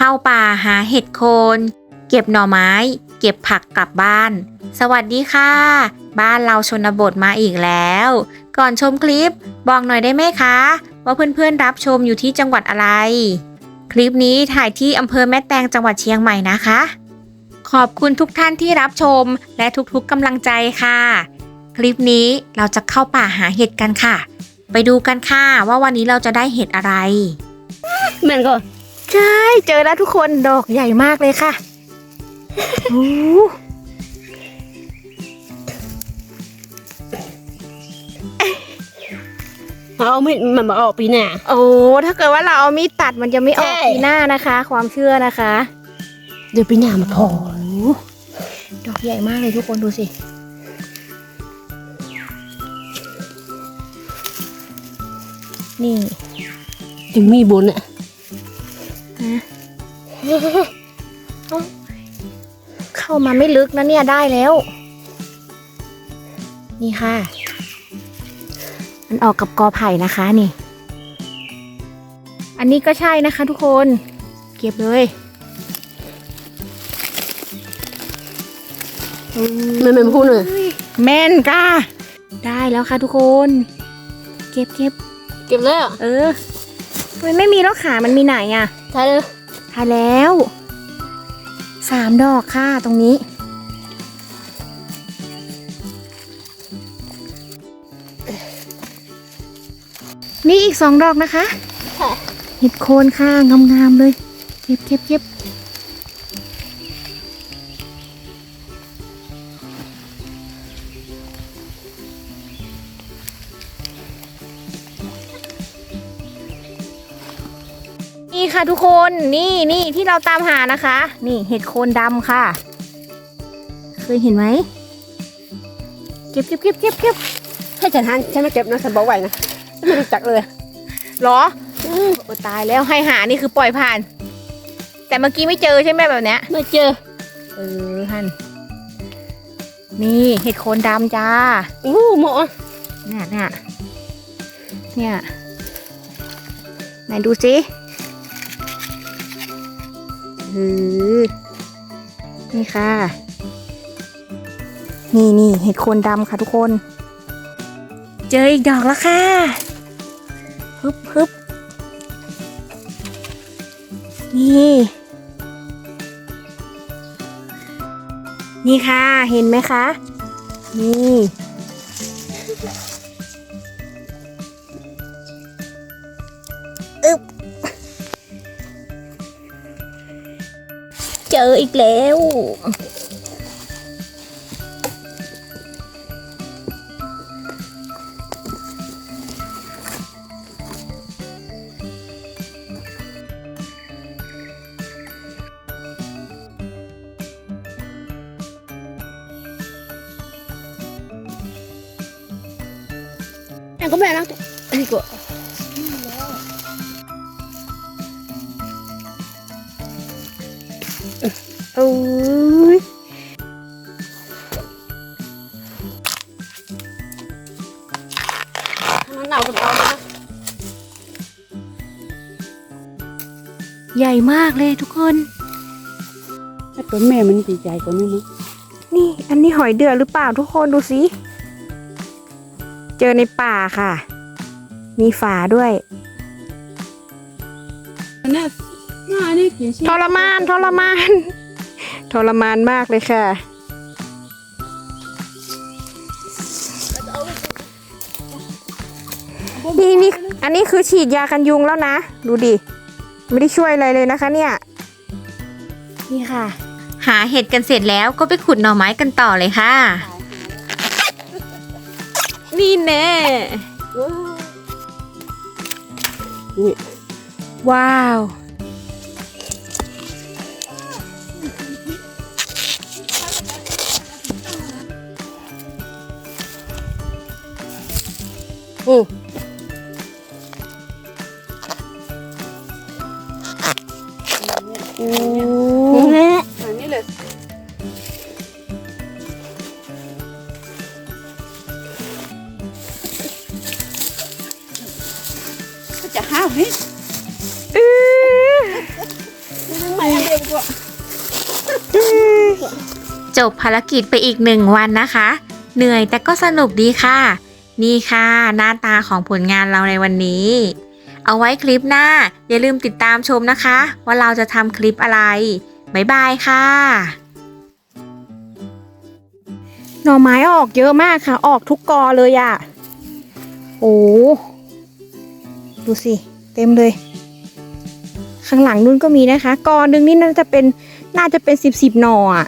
เข้าป่าหาเห็ดโคน เก็บหน่อไม้ เก็บผักกลับบ้าน สวัสดีค่ะ บ้านเราชนบทมาอีกแล้ว ก่อนชมคลิปบอกหน่อยได้ไหมคะ ว่าเพื่อนๆรับชมอยู่ที่จังหวัดอะไร คลิปนี้ถ่ายที่อำเภอแม่แตงจังหวัดเชียงใหม่นะคะ ขอบคุณทุกท่านที่รับชมและทุกๆกำลังใจค่ะ คลิปนี้เราจะเข้าป่าหาเห็ดกันค่ะ ไปดูกันค่ะว่าวันนี้เราจะได้เห็ดอะไรแม่นก็ ใช่เจอแล้วทุกคนดอกใหญ่มากเลยค่ะโอ้เอาไม่มันมาออกปีหน้า โอ้ถ้าเกิดว่าเราเอามีดตัดมันจะไม่ออกใช่ ปีหน้านะคะ ความเชื่อนะคะ เดี๋ยวปีหน้ามาพอดอกใหญ่มากเลยทุกคนดูสิ นี่ถึงมีบุญอะ เข้ามาไม่ลึกนะเนี่ยได้แล้ว นี่ค่ะ มันออกกับกอไผ่นะคะนี่ อันนี้ก็ใช่นะคะทุกคน เก็บเลยแม่แม่พูดเลยแม่นค่ะได้แล้วค่ะทุกคน เก็บเก็บเก็บแล้วเออมันไม่มีแล้วขามันมีไหนอะใช่เลย ทายแล้วสามดอกค่ะตรงนี้มีอีกสองดอกนะคะค่ะเห็ดโคนค่ะงามๆเลย เก็บเก็บเก็บ นี่ค่ะทุกคนนี่นี่ที่เราตามหานะคะ นี่เห็ดโคนดำค่ะ เคยเห็นไหมเก็บเก็บเก็บเก็บเก็บให้ฉันหันฉันไม่เก็บนะฉันบอกไว้นะไม่รู้จักเลยเหรอโอ้ตายแล้วให้หานี่คือปล่อยผ่าน แต่เมื่อกี้ไม่เจอใช่ไหมแบบเนี้ยไม่เจอเออฮันนี่เห็ดโคนดำจ้าอู้หมอเนี่ยเนี่ยเนี่ยไหนดูสิ เออนี่ค่ะ นี่นี่เห็ดโคนดำค่ะทุกคน เจออีกดอกแล้วค่ะฮึบฮึบนี่ นี่ค่ะ เห็นไหมคะ นี่ จออีกแล้วแม่ก็แม่น โอ้ยมันหนาวกับเรานะใหญ่มากเลยทุกคน ถ้าตัวแม่มันดีใจกว่านี้มั้งนี่ อันนี้หอยเดือหรือเปล่าทุกคนดูสิ เจอในป่าค่ะ มีฝาด้วย หน้านี่กินชิทรมานทรมาน ทรมานมากเลยค่ะ นี่นี่อันนี้คือฉีดยากันยุงแล้วนะ ดูดิ ไม่ได้ช่วยอะไรเลยนะคะเนี่ย นี่ค่ะ หาเห็ดกันเสร็จแล้วก็ไปขุดหน่อไม้กันต่อเลยค่ะ นี่แน่นี่ ว้าว อือโอ้นี่แหละอันนี้เลยจะห้าวให้อื้อพวกจบภารกิจไปอีกหนึ่งวันนะคะ เหนื่อยแต่ก็สนุกดีค่ะ นี่ค่ะ หน้าตาของผลงานเราในวันนี้ เอาไว้คลิปหน้า อย่าลืมติดตามชมนะคะ ว่าเราจะทำคลิปอะไร บ๊ายบายค่ะ หน่อไม้ออกเยอะมากค่ะ ออกทุกกอเลยอะโอ้ดูสิ เต็มเลย ข้างหลังนู้นก็มีนะคะ กอหนึ่งนี่น่าจะเป็นน่าจะเป็นสิบสิบหน่ออะ